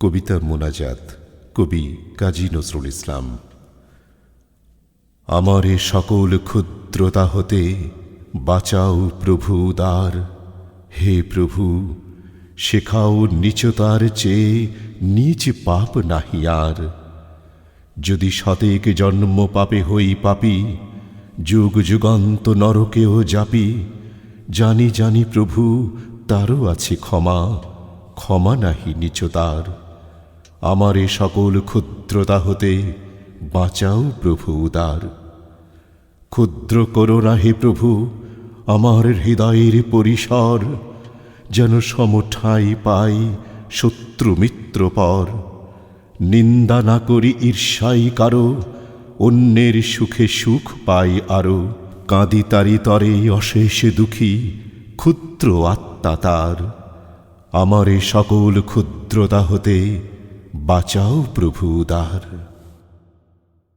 কবিতার মোনাজাত, কবি কাজী নজরুল ইসলাম। আমার এ সকল ক্ষুদ্রতা হতে বাঁচাও প্রভু উদার হে প্রভু, শেখাও নিচতার চেয়ে নিজ পাপ নাহি আর। যদি সতেক জন্ম পাপে হই পাপি, যুগ যুগান্ত নরকেও যাপি, জানি জানি প্রভু, তারও আছে ক্ষমা ক্ষমা নাহি নিচতার। আমার এ সকল ক্ষুদ্রতা হতে বাঁচাও প্রভু উদার। ক্ষুদ্র করো হে প্রভু, আমার হৃদয়ের পরিসর, যেন সমঠাই পাই শত্রু মিত্র পর। নিন্দা না করি ঈর্ষাই কারও, অন্যের সুখে সুখ পাই আরও। কাঁদি তারি তরে অশেষ দুঃখী, ক্ষুদ্র আত্মা তার। আমার সকল ক্ষুদ্রতা হতে বাঁচাও প্রভু উদার।